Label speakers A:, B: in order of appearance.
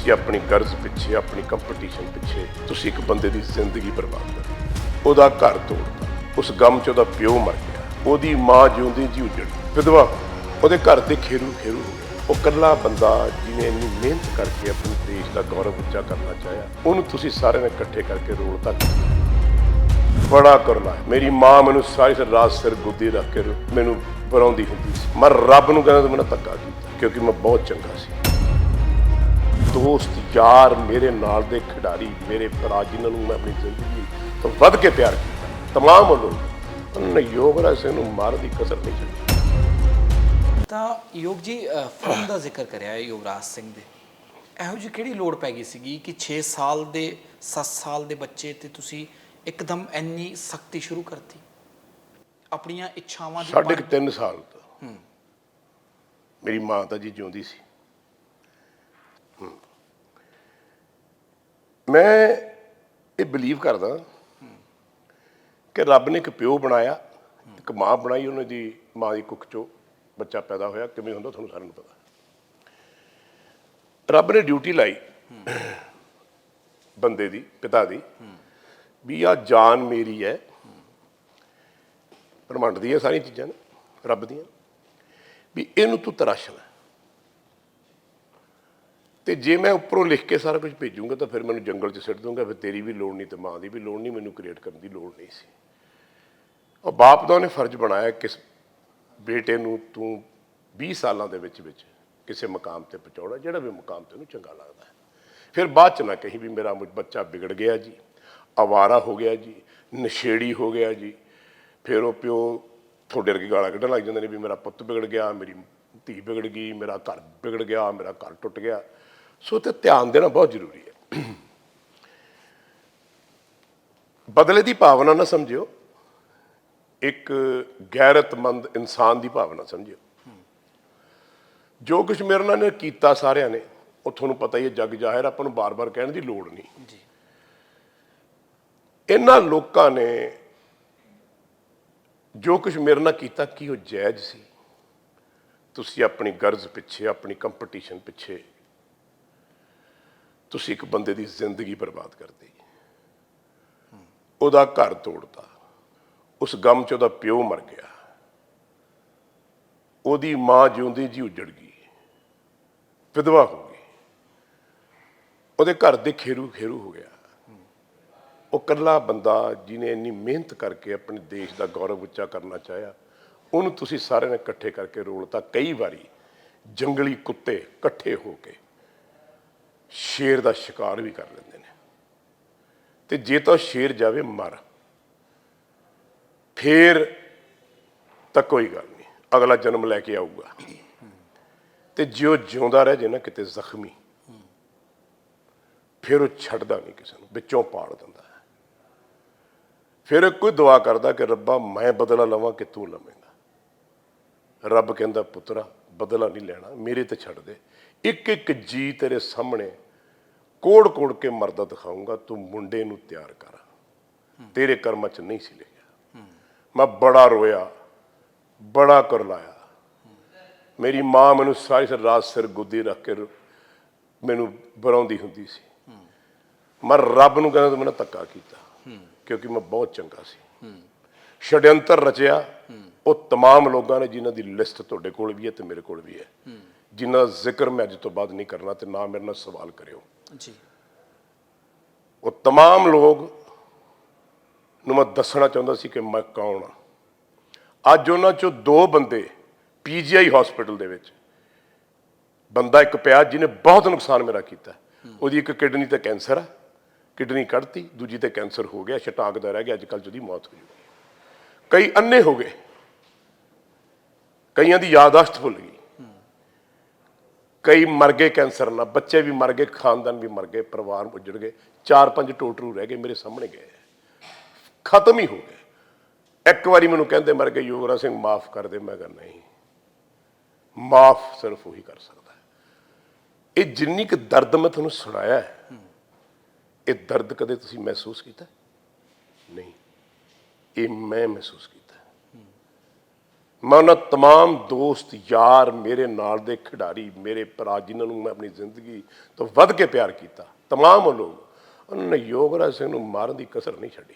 A: ਤੁਸੀਂ ਆਪਣੀ ਗਰਜ਼ ਪਿੱਛੇ, ਆਪਣੀ ਕੰਪੀਟੀਸ਼ਨ ਪਿੱਛੇ, ਤੁਸੀਂ ਇੱਕ ਬੰਦੇ ਦੀ ਜ਼ਿੰਦਗੀ ਬਰਬਾਦ ਕਰ ਉਹਦਾ ਘਰ ਤੋੜਤਾ ਉਸ ਗਮ 'ਚ ਉਹਦਾ ਪਿਓ ਮਰ ਗਿਆ। ਉਹਦੀ ਮਾਂ ਜਿਉਂਦੀ ਜੀ ਉਜੜ ਵਿਧਵਾ, ਉਹਦੇ ਘਰ 'ਤੇ ਖੇਰੂ ਖੇਰੂ ਉਹ ਇਕੱਲਾ ਬੰਦਾ ਜਿਹਨੇ ਇੰਨੀ ਮਿਹਨਤ ਕਰਕੇ ਆਪਣੇ ਦੇਸ਼ ਦਾ ਗੌਰਵ ਉੱਚਾ ਕਰਨਾ ਚਾਹਿਆ, ਉਹਨੂੰ ਤੁਸੀਂ ਸਾਰਿਆਂ ਨੇ ਇਕੱਠੇ ਕਰਕੇ ਰੋਲ ਤੱਕ ਬੜਾ ਕਰਨਾ ਮੇਰੀ ਮਾਂ ਮੈਨੂੰ ਸਾਰੀ ਸਾਰੀ ਰਾਤ ਸਿਰ ਗੁੱਦੀ ਰੱਖ ਕੇ ਮੈਨੂੰ ਬਰਾਉਂਦੀ ਹੁੰਦੀ ਸੀ। ਮੈਂ ਰੱਬ ਨੂੰ ਕਹਿੰਦਾ ਤੂੰ ਮੈਨੂੰ ਧੱਕਾ ਕੀਤਾ, ਕਿਉਂਕਿ ਮੈਂ ਬਹੁਤ ਚੰਗਾ ਸੀ। ਦੋਸਤ ਯਾਰ ਮੇਰੇ ਨਾਲ ਦੇ ਖਿਡਾਰੀ ਮੇਰੇ ਭਰਾ ਜਿਨ੍ਹਾਂ ਨੂੰ ਮੈਂ ਆਪਣੀ ਜ਼ਿੰਦਗੀ ਤੋਂ ਵੱਧ ਕੇ ਪਿਆਰ ਕੀਤਾ ਤਮਾਮ ਲੋਕ ਉਹਨਾਂ ਨੇ ਯੋਗਰਾਜ ਸਿੰਘ ਨੂੰ ਮਾਰਨ ਦੀ ਕਸਰ ਨਹੀਂ ਛੱਡੀ।
B: ਤਾਂ ਯੋਗ ਜੀ ਫਿਲਮ ਦਾ ਜ਼ਿਕਰ ਕਰਿਆ ਹੈ ਯੁਵਰਾਜ ਸਿੰਘ ਦੇ। ਇਹੋ ਜਿਹੀ ਕਿਹੜੀ ਲੋੜ ਪੈ ਗਈ ਸੀਗੀ ਕਿ 6 ਸਾਲ ਦੇ 7 ਸਾਲ ਦੇ ਬੱਚੇ ਤੇ ਤੁਸੀਂ ਇੱਕਦਮ ਇੰਨੀ ਸਖਤੀ ਸ਼ੁਰੂ ਕਰਤੀ? ਆਪਣੀਆਂ ਇੱਛਾਵਾਂ ਦੀ ਪਾਲ-
A: ਤਿੰਨ ਸਾਲ ਤੋਂ। ਮੇਰੀ ਮਾਂ ਤਾਂ ਜੀ ਜਿਉਂਦੀ ਸੀ। ਮੈਂ ਇਹ ਬਲੀਵ ਕਰਦਾ ਕਿ ਰੱਬ ਨੇ ਇੱਕ ਪਿਓ ਬਣਾਇਆ, ਇੱਕ ਮਾਂ ਬਣਾਈ, ਉਹਨਾਂ ਦੀ ਮਾਂ ਦੀ ਕੁੱਖ ਚੋਂ ਬੱਚਾ ਪੈਦਾ ਹੋਇਆ, ਕਿਵੇਂ ਹੁੰਦਾ ਤੁਹਾਨੂੰ ਸਾਰਿਆਂ ਨੂੰ ਪਤਾ। ਰੱਬ ਨੇ ਡਿਊਟੀ ਲਾਈ ਬੰਦੇ ਦੀ, ਪਿਤਾ ਦੀ, ਵੀ ਆ ਜਾਨ ਮੇਰੀ ਹੈ। ਬ੍ਰਹਮੰਡ ਹੈ ਸਾਰੀਆਂ ਚੀਜ਼ਾਂ ਨੇ, ਰੱਬ ਦੀਆਂ। ਵੀ ਇਹਨੂੰ ਤੂੰ ਤਰਾਸ਼ਣਾ। ਤੇ ਜੇ ਮੈਂ ਉੱਪਰੋਂ ਲਿਖ ਕੇ ਸਾਰਾ ਕੁਝ ਭੇਜੂੰਗਾ ਤਾਂ ਫਿਰ ਮੈਨੂੰ ਜੰਗਲ 'ਚ ਸਿੱਟ ਦੂੰਗਾ ਫਿਰ ਤੇਰੀ ਵੀ ਲੋੜ ਨਹੀਂ ਤੇ ਮਾਂ ਦੀ ਵੀ ਲੋੜ ਨਹੀਂ, ਮੈਨੂੰ ਕ੍ਰੀਏਟ ਕਰਨ ਦੀ ਲੋੜ ਨਹੀਂ ਸੀ। ਉਹ ਬਾਪ ਦਾ ਉਹਨੇ ਫਰਜ਼ ਬਣਾਇਆ ਕਿਸ ਬੇਟੇ ਨੂੰ ਤੂੰ 20 ਸਾਲਾਂ ਦੇ ਵਿੱਚ ਵਿੱਚ ਕਿਸੇ ਮਕਾਮ ਤੇ ਪਹੁੰਚਾਉਣਾ, ਜਿਹੜਾ ਵੀ ਮਕਾਮ ਤੈਨੂੰ ਚੰਗਾ ਲੱਗਦਾ ਹੈ। ਫਿਰ ਬਾਅਦ ਚ ਨਾ ਕਹੀਂ ਵੀ ਮੇਰਾ ਬੱਚਾ ਵਿਗੜ ਗਿਆ ਜੀ, ਆਵਾਰਾ ਹੋ ਗਿਆ ਜੀ, ਨਸ਼ੇੜੀ ਹੋ ਗਿਆ ਜੀ, ਫਿਰ ਉਹ ਪਿਓ ਤੁਹਾਡੇ ਵਰਗੀ ਗਾਲਾਂ ਕੱਢਣ ਲੱਗ ਜਾਂਦੇ ਨੇ ਵੀ ਮੇਰਾ ਪੁੱਤ ਵਿਗੜ ਗਿਆ, ਮੇਰੀ ਧੀ ਵਿਗੜ ਗਈ, ਮੇਰਾ ਘਰ ਵਿਗੜ ਗਿਆ, ਮੇਰਾ ਘਰ ਟੁੱਟ ਗਿਆ। ਸੋ ਤੇ ਧਿਆਨ ਦੇਣਾ ਬਹੁਤ ਜ਼ਰੂਰੀ ਹੈ। ਬਦਲੇ ਦੀ ਭਾਵਨਾ ਨਾ ਸਮਝਿਓ ਇੱਕ ਗੈਰਤਮੰਦ ਇਨਸਾਨ ਦੀ ਭਾਵਨਾ ਸਮਝਿਓ। ਜੋ ਕੁਝ ਮੇਰੇ ਨਾਲ ਨੇ ਕੀਤਾ ਸਾਰਿਆਂ ਨੇ ਉਹ ਤੁਹਾਨੂੰ ਪਤਾ ਹੀ ਹੈ ਜੱਗ ਜ਼ਾਹਿਰ ਆਪਾਂ ਨੂੰ ਬਾਰ-ਬਾਰ ਕਹਿਣ ਦੀ ਲੋੜ ਨਹੀਂ।
B: ਜੀ।
A: ਇਹਨਾਂ ਲੋਕਾਂ ਨੇ ਜੋ ਕੁਝ ਮੇਰੇ ਨਾਲ ਕੀਤਾ ਕੀ ਉਹ ਜਾਇਜ਼ ਸੀ? ਤੁਸੀਂ ਆਪਣੀ ਗਰਜ਼ ਪਿੱਛੇ ਆਪਣੀ ਕੰਪੀਟੀਸ਼ਨ ਪਿੱਛੇ ਤੁਸੀਂ ਇੱਕ ਬੰਦੇ ਦੀ ਜ਼ਿੰਦਗੀ ਬਰਬਾਦ ਕਰਤੀ ਉਹਦਾ ਘਰ ਤੋੜਤਾ। ਉਸ ਗਮ 'ਚ ਉਹਦਾ ਪਿਓ ਮਰ ਗਿਆ। ਉਹਦੀ ਮਾਂ ਜਿਉਂਦੀ ਜੀ ਉੱਜੜ ਗਈ। ਵਿਧਵਾ ਹੋ ਗਈ। ਉਹਦੇ ਘਰ ਦੇ ਖੇਰੂ ਖੇਰੂ ਹੋ ਗਿਆ। ਉਹ ਇਕੱਲਾ ਬੰਦਾ ਜਿਹਨੇ ਇੰਨੀ ਮਿਹਨਤ ਕਰਕੇ ਆਪਣੇ ਦੇਸ਼ ਦਾ ਗੌਰਵ ਉੱਚਾ ਕਰਨਾ ਚਾਹਿਆ, ਉਹਨੂੰ ਤੁਸੀਂ ਸਾਰਿਆਂ ਨੇ ਇਕੱਠੇ ਕਰਕੇ ਰੋਲਤਾ ਕਈ ਵਾਰੀ ਜੰਗਲੀ ਕੁੱਤੇ ਇਕੱਠੇ ਹੋ ਕੇ। ਸ਼ੇਰ ਦਾ ਸ਼ਿਕਾਰ ਵੀ ਕਰ ਲੈਂਦੇ ਨੇ। ਤੇ ਜੇ ਤਾਂ ਸ਼ੇਰ ਜਾਵੇ ਮਰ। ਫੇਰ ਤਾਂ ਕੋਈ ਗੱਲ ਨਹੀਂ, ਅਗਲਾ ਜਨਮ ਲੈ ਕੇ ਆਊਗਾ। ਤੇ ਜਿਉ ਜਿਉਂਦਾ ਰਹਿ ਜੇ ਨਾ ਕਿਤੇ ਜ਼ਖਮੀ, ਫਿਰ ਉਹ ਛੱਡਦਾ ਨਹੀਂ ਕਿਸੇ ਨੂੰ, ਵਿੱਚੋਂ ਪਾੜ ਦਿੰਦਾ ਹੈ। ਫਿਰ ਕੋਈ ਦੁਆ ਕਰਦਾ ਕਿ ਰੱਬਾ ਮੈਂ ਬਦਲਾ ਲਵਾਂ ਕਿ ਤੂੰ ਲਵੇਂਗਾ। ਰੱਬ ਕਹਿੰਦਾ, ਪੁੱਤਰਾ, ਬਦਲਾ ਨਹੀਂ ਲੈਣਾ, ਮੇਰੇ ਤੇ ਛੱਡ ਦੇ। ਇੱਕ ਇੱਕ ਜੀ ਤੇਰੇ ਸਾਹਮਣੇ ਕੋੜ ਕੋੜ ਕੇ ਮਰਦਾ ਦਿਖਾਉਂਗਾ ਤੂੰ ਮੁੰਡੇ ਨੂੰ ਤਿਆਰ ਕਰ ਤੇਰੇ ਕਰਮਾਂ 'ਚ ਨਹੀਂ ਸੀ ਲਿਖਿਆ ਮੈਂ ਬੜਾ ਰੋਇਆ ਬੜਾ ਕਰਲਾਇਆ ਮੇਰੀ ਮਾਂ ਮੈਨੂੰ ਸਾਰੀ ਸਾਰੀ ਰਾਤ ਸਿਰ ਗੁੱਦੀ ਰੱਖ ਕੇ ਰੋ- ਮੈਨੂੰ ਬਰਾਉਂਦੀ ਹੁੰਦੀ ਸੀ ਮੈਂ ਰੱਬ ਨੂੰ ਕਹਿੰਦਾ ਤੂੰ ਮੈਨੂੰ ਧੱਕਾ ਕੀਤਾ ਕਿਉਂਕਿ ਮੈਂ ਬਹੁਤ ਚੰਗਾ ਸੀ ਛੜਯੰਤਰ ਰਚਿਆ ਉਹ तमाम ਲੋਕਾਂ ਨੇ ਜਿਨ੍ਹਾਂ ਦੀ ਲਿਸਟ ਤੁਹਾਡੇ ਕੋਲ ਵੀ ਹੈ ਤੇ ਮੇਰੇ ਕੋਲ ਵੀ ਹੈ ਜਿਨ੍ਹਾਂ ਦਾ ਜ਼ਿਕਰ ਮੈਂ ਅੱਜ ਤੋਂ ਬਾਅਦ ਨਹੀਂ ਕਰਨਾ ਤੇ ਨਾ ਮੇਰੇ ਨਾਲ ਸਵਾਲ ਕਰਿਓ
B: ਜੀ
A: ਉਹ तमाम ਲੋਕ ਨੂੰ ਮੈਂ ਦੱਸਣਾ ਚਾਹੁੰਦਾ ਸੀ ਕਿ ਮੈਂ ਕੌਣ ਆ ਅੱਜ ਉਹਨਾਂ ਚੋਂ ਦੋ ਬੰਦੇ ਪੀਜੀਆਈ ਹਸਪੀਟਲ ਦੇ ਵਿੱਚ ਬੰਦਾ ਇੱਕ ਪਿਆ ਜਿਹਨੇ ਬਹੁਤ ਨੁਕਸਾਨ ਮੇਰਾ ਕੀਤਾ ਉਹਦੀ ਇੱਕ ਕਿਡਨੀ ਤੇ ਕੈਂਸਰ ਆ ਕਿਡਨੀ ਕੱਢਤੀ ਦੂਜੀ ਤੇ ਕੈਂਸਰ ਹੋ ਗਿਆ ਛਟਾਕ ਦਾ ਰਹਿ ਗਿਆ ਅੱਜ ਕੱਲ੍ਹ ਜਿਹਦੀ ਮੌਤ ਹੋ ਜੂਗੀ ਕਈ ਅੰਨੇ ਹੋ ਗਏ ਕਈਆਂ ਦੀ ਯਾਦਾਸ਼ਤ ਭੁੱਲ ਗਈ ਕਈ ਮਰ ਗਏ ਕੈਂਸਰ ਨਾਲ ਬੱਚੇ ਵੀ ਮਰ ਗਏ, ਖਾਨਦਾਨ ਵੀ ਮਰ ਗਏ, ਪਰਿਵਾਰ ਉੱਜੜ ਗਏ, ਚਾਰ ਪੰਜ ਟੋਟਰੂ ਰਹਿ ਗਏ, ਮੇਰੇ ਸਾਹਮਣੇ ਗਏ। ਖਤਮ ਹੀ ਹੋ ਗਏ। ਇੱਕ ਵਾਰੀ ਮੈਨੂੰ ਕਹਿੰਦੇ ਮਰ ਗਏ ਯੁਵਰਾਜ ਸਿੰਘ ਮਾਫ ਕਰ ਦੇ, ਮੈਂ ਕਿਹਾ ਨਹੀਂ। ਮਾਫ ਸਿਰਫ ਉਹੀ ਕਰ ਸਕਦਾ ਹੈ। ਇਹ ਜਿੰਨੀ ਕੁ ਦਰਦ ਮੈਂ ਤੁਹਾਨੂੰ ਸੁਣਾਇਆ ਇਹ ਦਰਦ ਕਦੇ ਤੁਸੀਂ ਮਹਿਸੂਸ ਕੀਤਾ ਨਹੀਂ। ਇਹ ਮੈਂ ਮਹਿਸੂਸ ਕੀਤਾ। ਮੈਂ ਉਹਨਾਂ तमाम ਦੋਸਤ ਯਾਰ ਮੇਰੇ ਨਾਲ ਦੇ ਖਿਡਾਰੀ ਮੇਰੇ ਭਰਾ ਜਿਨ੍ਹਾਂ ਨੂੰ ਮੈਂ ਆਪਣੀ ਜ਼ਿੰਦਗੀ ਤੋਂ ਵੱਧ ਕੇ ਪਿਆਰ ਕੀਤਾ तमाम ਉਹ ਲੋਕ ਉਹਨਾਂ ਨੇ ਯੋਗਰਾਜ ਸਿੰਘ ਨੂੰ ਮਾਰਨ ਦੀ ਕਸਰ ਨਹੀਂ ਛੱਡੀ